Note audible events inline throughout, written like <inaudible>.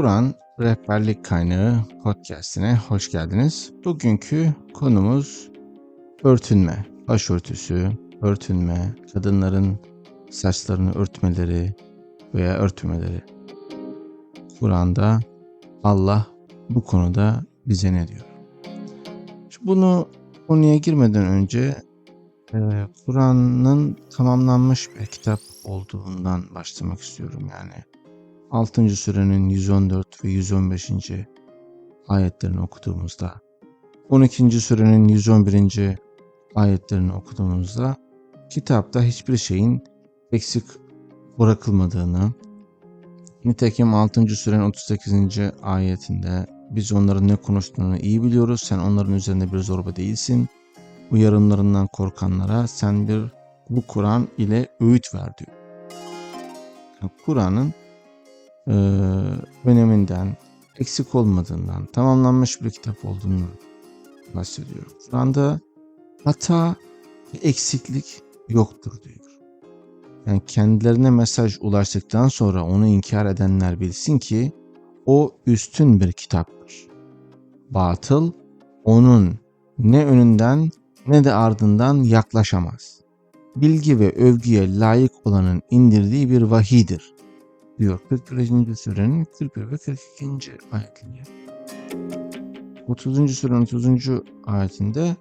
Kur'an Rehberlik Kaynağı podcastine hoş geldiniz. Bugünkü konumuz örtünme, başörtüsü, örtünme, kadınların saçlarını örtmeleri veya örtmeleri. Kur'an'da Allah bu konuda bize ne diyor? Şimdi bunu konuya girmeden önce e, Kur'an'ın tamamlanmış bir kitap olduğundan başlamak istiyorum yani. 6. surenin 114 ve 115. ayetlerini okuduğumuzda 12. surenin 111. ayetlerini okuduğumuzda kitapta hiçbir şeyin eksik bırakılmadığını nitekim 6. surenin 38. ayetinde biz onların ne konuştuğunu iyi biliyoruz. Sen onların üzerinde bir zorba değilsin. Uyarımlarından korkanlara sen bir bu Kur'an ile öğüt ver diyor. Kur'an'ın e, öneminden, eksik olmadığından, tamamlanmış bir kitap olduğunu bahsediyor. Kur'an'da hata ve eksiklik yoktur diyor. Yani kendilerine mesaj ulaştıktan sonra onu inkar edenler bilsin ki o üstün bir kitaptır. Batıl onun ne önünden ne de ardından yaklaşamaz. Bilgi ve övgüye layık olanın indirdiği bir vahidir diyor 41. surenin 41 ve 42. ayetleri. 30. surenin 30. ayetinde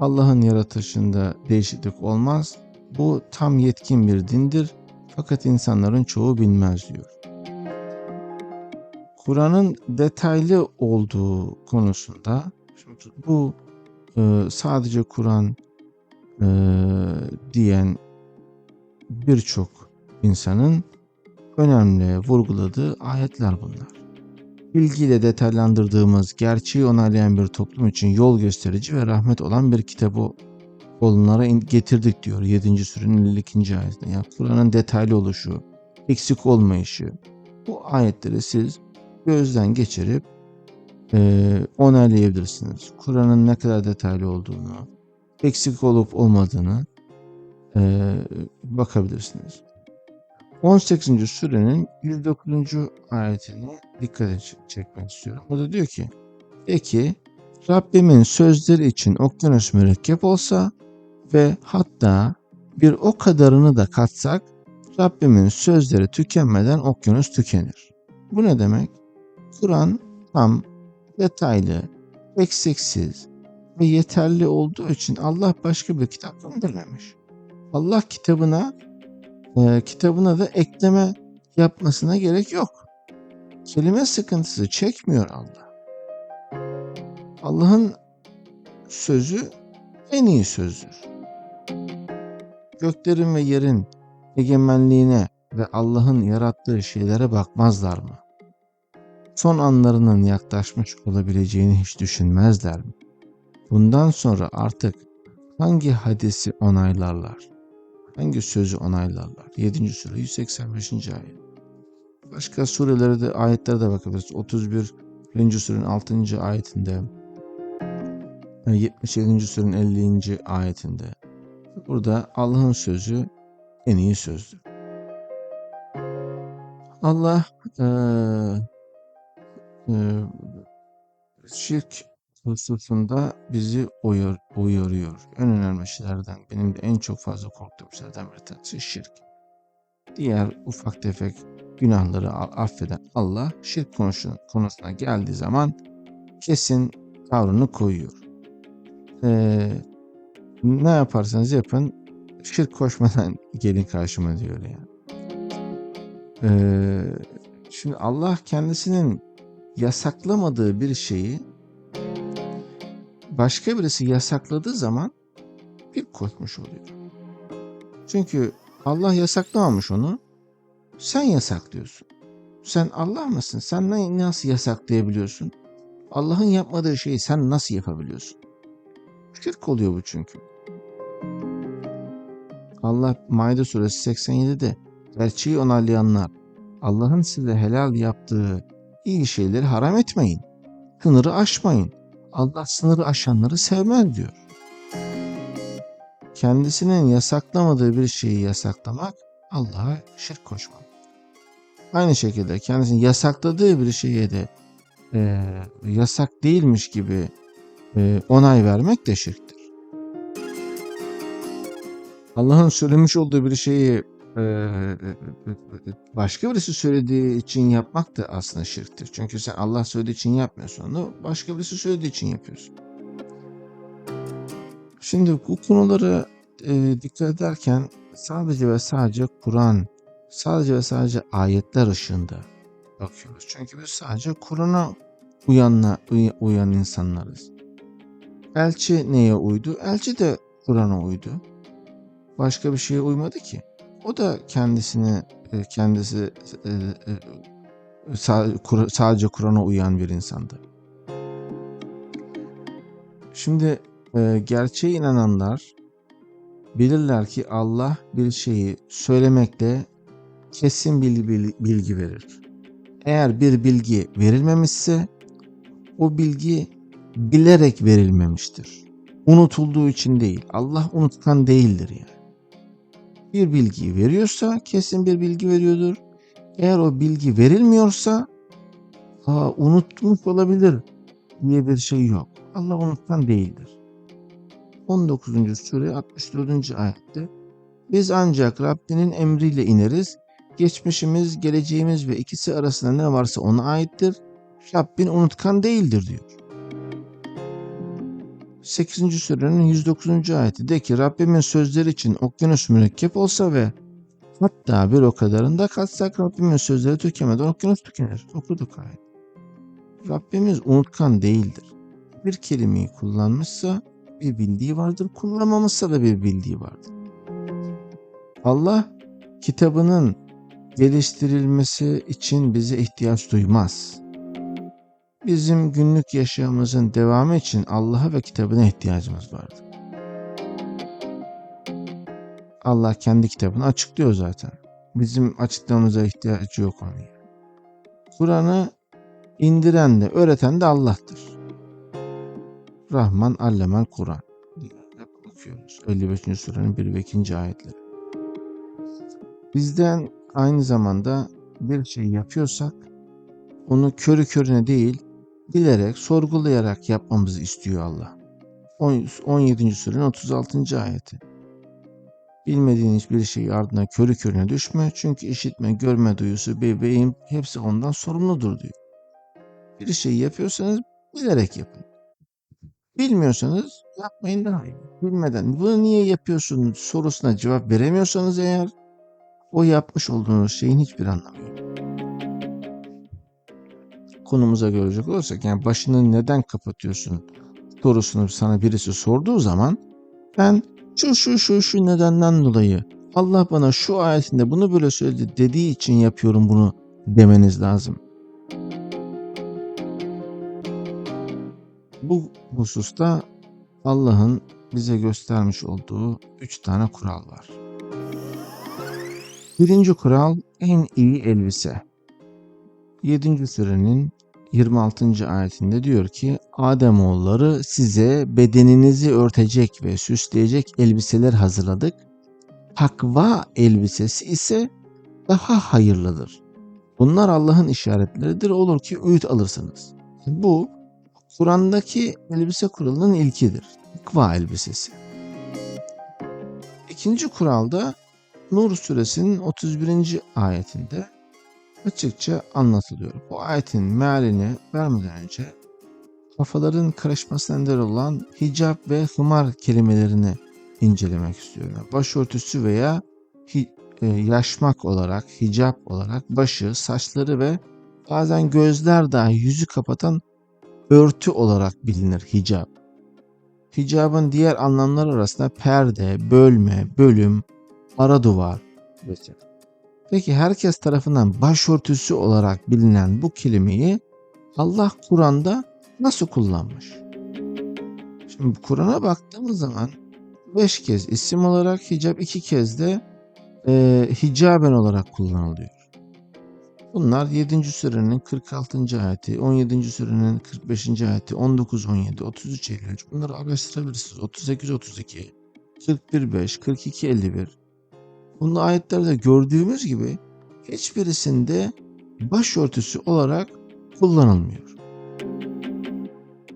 Allah'ın yaratışında değişiklik olmaz. Bu tam yetkin bir dindir fakat insanların çoğu bilmez diyor. Kur'an'ın detaylı olduğu konusunda bu e, sadece Kur'an e, diyen birçok insanın önemli vurguladığı ayetler bunlar. Bilgiyle detaylandırdığımız, gerçeği onaylayan bir toplum için yol gösterici ve rahmet olan bir kitabı onlara getirdik diyor 7. surenin 52. ayetinde. Yani Kur'an'ın detaylı oluşu, eksik olmayışı. Bu ayetleri siz gözden geçirip e, onaylayabilirsiniz. Kur'an'ın ne kadar detaylı olduğunu, eksik olup olmadığını e, bakabilirsiniz. 18. surenin 109. ayetini dikkat çekmek istiyorum. Burada diyor ki, Peki Rabbimin sözleri için okyanus mürekkep olsa ve hatta bir o kadarını da katsak Rabbimin sözleri tükenmeden okyanus tükenir. Bu ne demek? Kur'an tam, detaylı, eksiksiz ve yeterli olduğu için Allah başka bir kitap göndermemiş. Allah kitabına e, kitabına da ekleme yapmasına gerek yok. Kelime sıkıntısı çekmiyor Allah. Allah'ın sözü en iyi sözdür. Göklerin ve yerin egemenliğine ve Allah'ın yarattığı şeylere bakmazlar mı? Son anlarının yaklaşmış olabileceğini hiç düşünmezler mi? Bundan sonra artık hangi hadisi onaylarlar? Hangi sözü onaylarlar? 7. sure 185. ayet. Başka surelere de ayetlere de bakabiliriz. 31. surenin 6. ayetinde 77. surenin 50. ayetinde. Burada Allah'ın sözü en iyi sözdür. Allah e, e, şirk hususunda bizi uyar, uyarıyor. En önemli şeylerden, benim de en çok fazla korktuğum şeylerden bir tanesi şirk. Diğer ufak tefek günahları affeden Allah şirk konusuna, geldiği zaman kesin tavrını koyuyor. Ee, ne yaparsanız yapın şirk koşmadan <laughs> gelin karşıma diyor yani. Ee, şimdi Allah kendisinin yasaklamadığı bir şeyi başka birisi yasakladığı zaman bir koşmuş oluyor. Çünkü Allah yasaklamamış onu. Sen yasaklıyorsun. Sen Allah mısın? Sen nasıl yasaklayabiliyorsun? Allah'ın yapmadığı şeyi sen nasıl yapabiliyorsun? Şirk oluyor bu çünkü. Allah Maide suresi 87'de gerçeği onaylayanlar Allah'ın size helal yaptığı iyi şeyleri haram etmeyin. Sınırı aşmayın. Allah sınırı aşanları sevmez diyor. Kendisinin yasaklamadığı bir şeyi yasaklamak Allah'a şirk koşmak. aynı şekilde kendisinin yasakladığı bir şeye de e, yasak değilmiş gibi e, onay vermek de şirktir. Allah'ın söylemiş olduğu bir şeyi başka birisi söylediği için yapmak da aslında şirktir. Çünkü sen Allah söylediği için yapmıyorsun onu, başka birisi söylediği için yapıyorsun. Şimdi bu konuları e, dikkat ederken sadece ve sadece Kur'an, sadece ve sadece ayetler ışığında bakıyoruz. Çünkü biz sadece Kur'an'a uyanla, uy- uyan insanlarız. Elçi neye uydu? Elçi de Kur'an'a uydu. Başka bir şeye uymadı ki. O da kendisini e, kendisi e, e, sadece Kur'an'a uyan bir insandı. Şimdi gerçeğe inananlar bilirler ki Allah bir şeyi söylemekle kesin bilgi verir. Eğer bir bilgi verilmemişse o bilgi bilerek verilmemiştir. Unutulduğu için değil. Allah unutkan değildir yani. Bir bilgiyi veriyorsa kesin bir bilgi veriyordur. Eğer o bilgi verilmiyorsa Aa, unutmuş olabilir diye bir şey yok. Allah unutkan değildir. 19. sure 64. ayette biz ancak Rabbinin emriyle ineriz. Geçmişimiz, geleceğimiz ve ikisi arasında ne varsa ona aittir. Rabbin unutkan değildir diyor. 8. surenin 109. ayeti de ki Rabbimin sözleri için okyanus mürekkep olsa ve hatta bir o kadarında katsak Rabbimin sözleri tükenmeden okyanus tükenir. Okuduk ayet. Rabbimiz unutkan değildir. Bir kelimeyi kullanmışsa bir bildiği vardır, kullanmamışsa da bir bildiği vardır. Allah kitabının geliştirilmesi için bize ihtiyaç duymaz. Bizim günlük yaşamımızın devamı için Allah'a ve kitabına ihtiyacımız vardır. Allah kendi kitabını açıklıyor zaten. Bizim açıklamamıza ihtiyacı yok onun. Kur'an'ı indiren de öğreten de Allah'tır. Rahman Allemel Kur'an. Okuyoruz. 55. surenin 1 ve 2. ayetleri. Bizden aynı zamanda bir şey yapıyorsak onu körü körüne değil bilerek, sorgulayarak yapmamızı istiyor Allah. 17. surenin 36. ayeti. Bilmediğin hiçbir şeyi ardına körü körüne düşme. Çünkü işitme, görme duyusu, bebeğim hepsi ondan sorumludur diyor. Bir şeyi yapıyorsanız bilerek yapın. Bilmiyorsanız yapmayın daha iyi. Bilmeden bunu niye yapıyorsunuz sorusuna cevap veremiyorsanız eğer o yapmış olduğunuz şeyin hiçbir anlamı yok. Konumuza görecek olursak yani başını neden kapatıyorsun sorusunu sana birisi sorduğu zaman ben şu şu şu şu nedenden dolayı Allah bana şu ayetinde bunu böyle söyledi dediği için yapıyorum bunu demeniz lazım. Bu hususta Allah'ın bize göstermiş olduğu üç tane kural var. Birinci kural en iyi elbise. 7. surenin 26. ayetinde diyor ki Ademoğulları size bedeninizi örtecek ve süsleyecek elbiseler hazırladık. Takva elbisesi ise daha hayırlıdır. Bunlar Allah'ın işaretleridir olur ki öğüt alırsınız. Bu Kur'an'daki elbise kuralının ilkidir. Takva elbisesi. İkinci kuralda Nur suresinin 31. ayetinde açıkça anlatılıyor. Bu ayetin mealini vermeden önce kafaların karışmasına neden olan hicap ve hımar kelimelerini incelemek istiyorum. Başörtüsü veya hi, e, yaşmak olarak, hicap olarak başı, saçları ve bazen gözler dahi yüzü kapatan örtü olarak bilinir hicap. Hicabın diğer anlamları arasında perde, bölme, bölüm, ara duvar vesaire. Peki herkes tarafından başörtüsü olarak bilinen bu kelimeyi Allah Kur'an'da nasıl kullanmış? Şimdi Kur'an'a baktığımız zaman beş kez isim olarak hicap iki kez de e, hicaben olarak kullanılıyor. Bunlar 7. surenin 46. ayeti, 17. surenin 45. ayeti, 19 17, 33 53. Bunları araştırabilirsiniz. 38 32, 41 5, 42 51. Bunun ayetlerde gördüğümüz gibi hiçbirisinde başörtüsü olarak kullanılmıyor.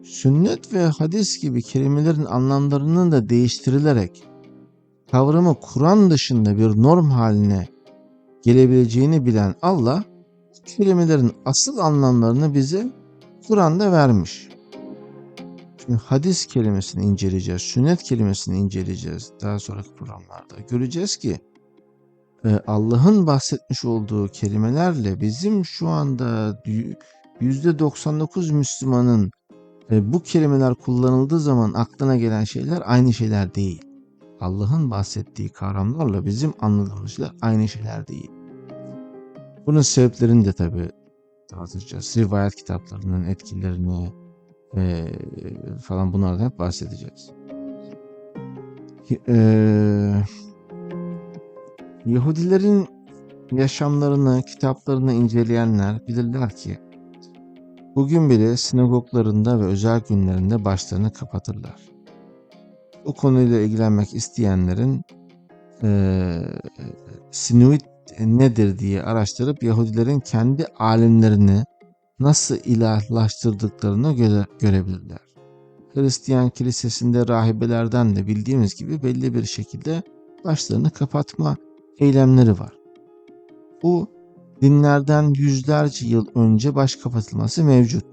Sünnet ve hadis gibi kelimelerin anlamlarının da değiştirilerek kavramı Kur'an dışında bir norm haline gelebileceğini bilen Allah kelimelerin asıl anlamlarını bize Kur'an'da vermiş. Şimdi hadis kelimesini inceleyeceğiz, sünnet kelimesini inceleyeceğiz daha sonraki programlarda. Göreceğiz ki Allah'ın bahsetmiş olduğu kelimelerle bizim şu anda %99 Müslümanın e, bu kelimeler kullanıldığı zaman aklına gelen şeyler aynı şeyler değil. Allah'ın bahsettiği kavramlarla bizim anladığımız şeyler aynı şeyler değil. Bunun sebeplerini de tabi dağıtacağız. Rivayet kitaplarının etkilerini e, falan bunlardan hep bahsedeceğiz. E, Yahudilerin yaşamlarını, kitaplarını inceleyenler bilirler ki bugün bile sinagoglarında ve özel günlerinde başlarını kapatırlar. Bu konuyla ilgilenmek isteyenlerin e, Sinuit nedir diye araştırıp Yahudilerin kendi alimlerini nasıl ilahlaştırdıklarını göre, görebilirler. Hristiyan kilisesinde rahibelerden de bildiğimiz gibi belli bir şekilde başlarını kapatma eylemleri var. Bu dinlerden yüzlerce yıl önce baş kapatılması mevcut.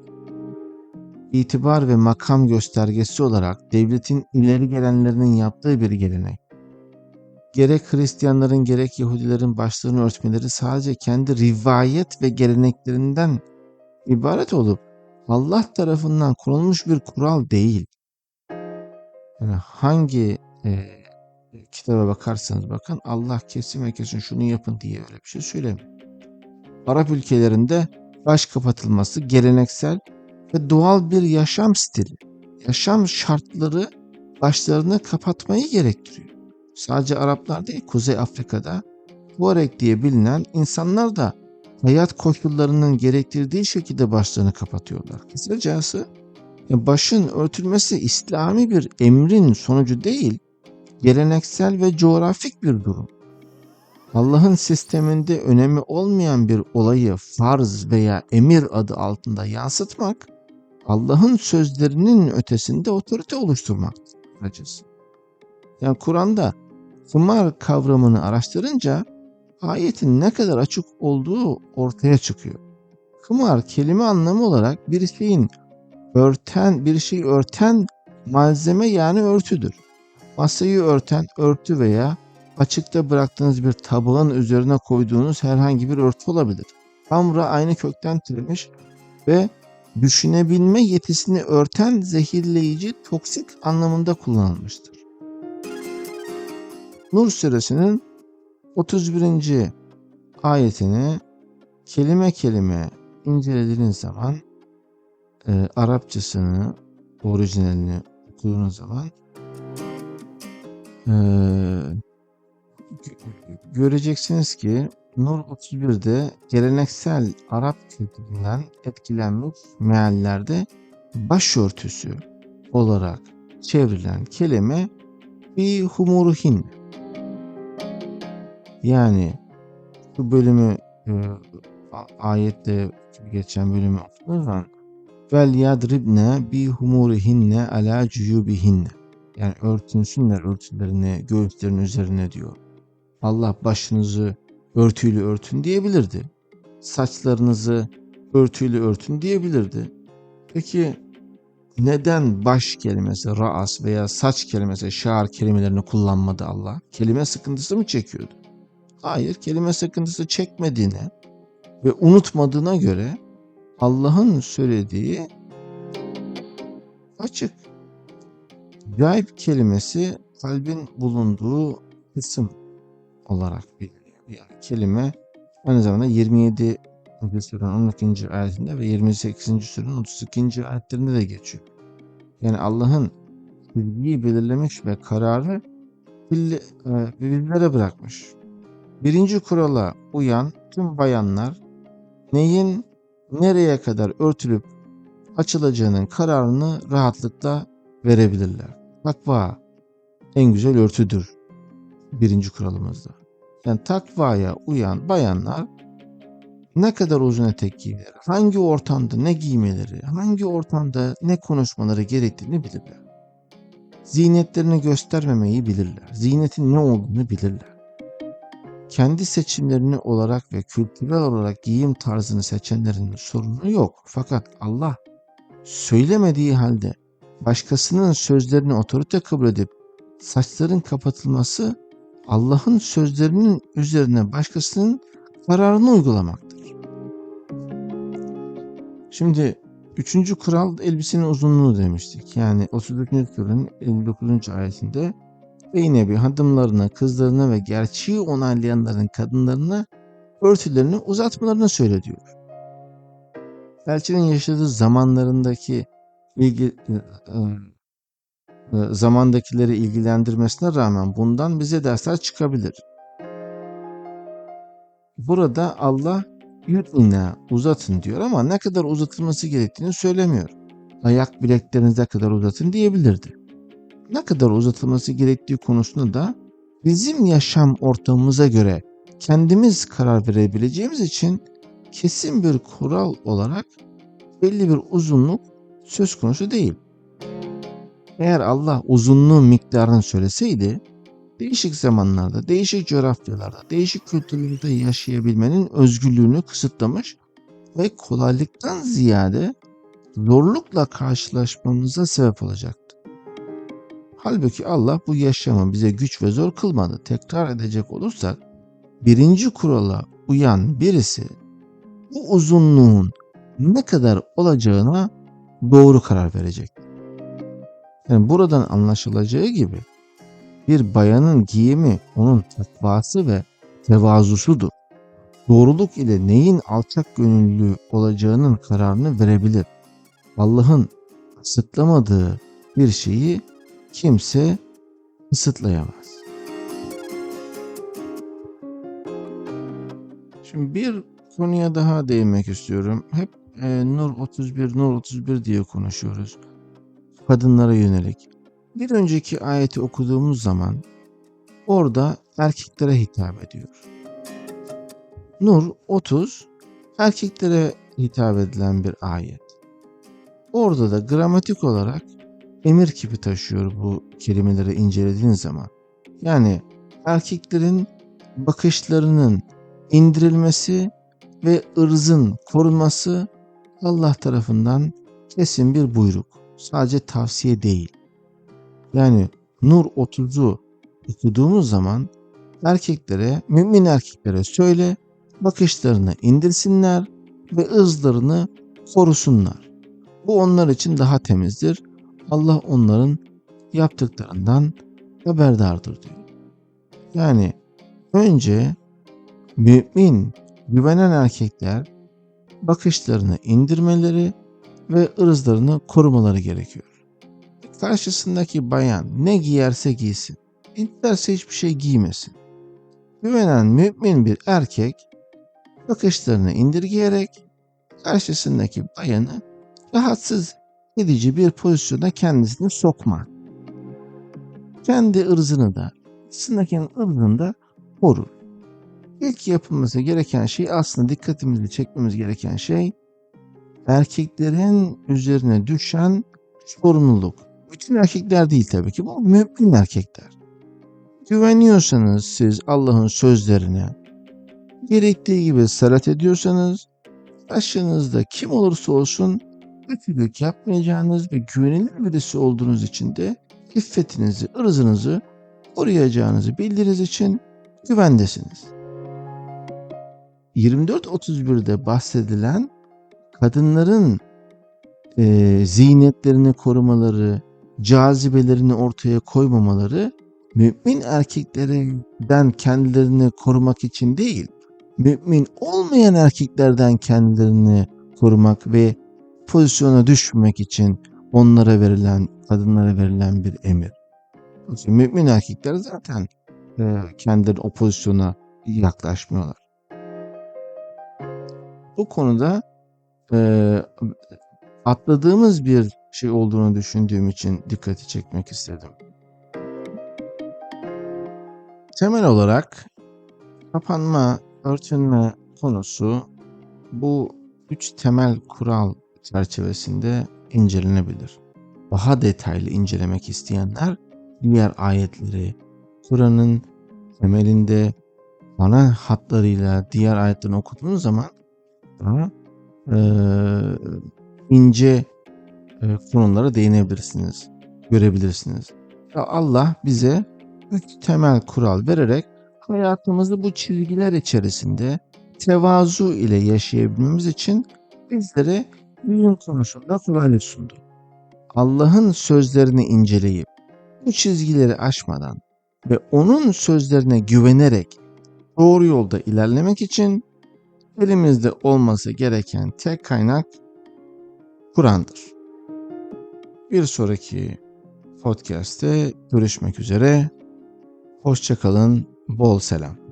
İtibar ve makam göstergesi olarak devletin ileri gelenlerinin yaptığı bir gelenek. Gerek Hristiyanların gerek Yahudilerin başlarını örtmeleri sadece kendi rivayet ve geleneklerinden ibaret olup Allah tarafından konulmuş bir kural değil. Yani hangi e, kitaba bakarsanız bakın Allah kesin ve kesin şunu yapın diye öyle bir şey söylemiyor. Arap ülkelerinde baş kapatılması geleneksel ve doğal bir yaşam stili. Yaşam şartları başlarını kapatmayı gerektiriyor. Sadece Araplar değil, Kuzey Afrika'da Tuareg diye bilinen insanlar da hayat koşullarının gerektirdiği şekilde başlarını kapatıyorlar. Kısacası başın örtülmesi İslami bir emrin sonucu değil, geleneksel ve coğrafik bir durum. Allah'ın sisteminde önemi olmayan bir olayı farz veya emir adı altında yansıtmak, Allah'ın sözlerinin ötesinde otorite oluşturmak acısı. Yani Kur'an'da kumar kavramını araştırınca ayetin ne kadar açık olduğu ortaya çıkıyor. Kumar kelime anlamı olarak bir şeyin örten, bir şeyi örten malzeme yani örtüdür. Masayı örten örtü veya açıkta bıraktığınız bir tabağın üzerine koyduğunuz herhangi bir örtü olabilir. Hamra aynı kökten türemiş ve düşünebilme yetisini örten zehirleyici toksik anlamında kullanılmıştır. Nur suresinin 31. ayetini kelime kelime incelediğiniz zaman e, Arapçasını, orijinalini okuduğunuz zaman e, göreceksiniz ki Nur 31'de geleneksel Arap kültüründen etkilenmiş meallerde başörtüsü olarak çevrilen kelime bir humuruhin yani bu bölümü e, ayette geçen bölümü zaman vel yadribne bi humurihinne ala cuyubihinne yani örtünsünler örtülerini göğüslerin üzerine diyor. Allah başınızı örtüyle örtün diyebilirdi. Saçlarınızı örtüyle örtün diyebilirdi. Peki neden baş kelimesi raas veya saç kelimesi şar kelimelerini kullanmadı Allah? Kelime sıkıntısı mı çekiyordu? Hayır, kelime sıkıntısı çekmediğine ve unutmadığına göre Allah'ın söylediği açık. Gayb kelimesi kalbin bulunduğu kısım olarak biliniyor. Yani kelime aynı zamanda 27. surenin 12. ayetinde ve 28. surenin 32. ayetlerinde de geçiyor. Yani Allah'ın bilgiyi belirlemiş ve kararı bizlere bırakmış. Birinci kurala uyan tüm bayanlar neyin nereye kadar örtülüp açılacağının kararını rahatlıkla verebilirler. Takva en güzel örtüdür. Birinci kuralımızda. Yani takvaya uyan bayanlar ne kadar uzun etek giymeleri, hangi ortamda ne giymeleri, hangi ortamda ne konuşmaları gerektiğini bilirler. Ziynetlerini göstermemeyi bilirler. Ziynetin ne olduğunu bilirler. Kendi seçimlerini olarak ve kültürel olarak giyim tarzını seçenlerin sorunu yok. Fakat Allah söylemediği halde başkasının sözlerini otorite kabul edip saçların kapatılması Allah'ın sözlerinin üzerine başkasının kararını uygulamaktır. Şimdi üçüncü kural elbisenin uzunluğu demiştik. Yani 34. surenin 59. ayetinde Zeynep'i hanımlarına, kızlarına ve gerçeği onaylayanların kadınlarına örtülerini uzatmalarını söyle diyor. Elçinin yaşadığı zamanlarındaki ilgi, e, e, zamandakileri ilgilendirmesine rağmen bundan bize dersler çıkabilir. Burada Allah yudina uzatın diyor ama ne kadar uzatılması gerektiğini söylemiyor. Ayak bileklerinize kadar uzatın diyebilirdi. Ne kadar uzatılması gerektiği konusunda da bizim yaşam ortamımıza göre kendimiz karar verebileceğimiz için kesin bir kural olarak belli bir uzunluk söz konusu değil. Eğer Allah uzunluğun miktarını söyleseydi değişik zamanlarda, değişik coğrafyalarda, değişik kültürlerde yaşayabilmenin özgürlüğünü kısıtlamış ve kolaylıktan ziyade zorlukla karşılaşmamıza sebep olacaktı. Halbuki Allah bu yaşamı bize güç ve zor kılmadı. Tekrar edecek olursak birinci kurala uyan birisi bu uzunluğun ne kadar olacağına doğru karar verecek. Yani buradan anlaşılacağı gibi bir bayanın giyimi onun takvası ve tevazusudur. Doğruluk ile neyin alçak gönüllü olacağının kararını verebilir. Allah'ın kısıtlamadığı bir şeyi kimse kısıtlayamaz. Şimdi bir konuya daha değinmek istiyorum. Hep e, Nur 31, Nur 31 diye konuşuyoruz. Kadınlara yönelik. Bir önceki ayeti okuduğumuz zaman orada erkeklere hitap ediyor. Nur 30 erkeklere hitap edilen bir ayet. Orada da gramatik olarak emir kipi taşıyor bu kelimeleri incelediğin zaman. Yani erkeklerin bakışlarının indirilmesi ve ırzın korunması Allah tarafından kesin bir buyruk. Sadece tavsiye değil. Yani Nur 30'u okuduğumuz zaman erkeklere, mümin erkeklere söyle, bakışlarını indirsinler ve ızlarını korusunlar. Bu onlar için daha temizdir. Allah onların yaptıklarından haberdardır diyor. Yani önce mümin, güvenen erkekler bakışlarını indirmeleri ve ırzlarını korumaları gerekiyor. Karşısındaki bayan ne giyerse giysin, isterse hiçbir şey giymesin. Güvenen mümin bir erkek bakışlarını indirgeyerek karşısındaki bayanı rahatsız edici bir pozisyona kendisini sokma. Kendi ırzını da, karşısındakinin ırzını da korur. İlk yapılması gereken şey aslında dikkatimizi çekmemiz gereken şey erkeklerin üzerine düşen sorumluluk. Bütün erkekler değil tabii ki bu mümin erkekler. Güveniyorsanız siz Allah'ın sözlerine gerektiği gibi salat ediyorsanız başınızda kim olursa olsun kötülük yapmayacağınız ve güvenilir birisi olduğunuz için de iffetinizi, ırzınızı koruyacağınızı bildiğiniz için güvendesiniz. 24-31'de bahsedilen kadınların e, ziynetlerini korumaları, cazibelerini ortaya koymamaları mümin erkeklerden kendilerini korumak için değil, mümin olmayan erkeklerden kendilerini korumak ve pozisyona düşmemek için onlara verilen, kadınlara verilen bir emir. Mümin erkekler zaten e, kendileri o pozisyona yaklaşmıyorlar. Bu konuda e, atladığımız bir şey olduğunu düşündüğüm için dikkati çekmek istedim. Temel olarak kapanma, örtünme konusu bu üç temel kural çerçevesinde incelenebilir. Daha detaylı incelemek isteyenler diğer ayetleri Kur'an'ın temelinde ana hatlarıyla diğer ayetlerini okuduğunuz zaman daha e, ince e, konulara değinebilirsiniz, görebilirsiniz. Allah bize üç temel kural vererek hayatımızı bu çizgiler içerisinde tevazu ile yaşayabilmemiz için bizlere bilim konusunda kolaylık sundu. Allah'ın sözlerini inceleyip bu çizgileri aşmadan ve onun sözlerine güvenerek doğru yolda ilerlemek için elimizde olması gereken tek kaynak Kur'an'dır. Bir sonraki podcast'te görüşmek üzere. Hoşçakalın, bol selam.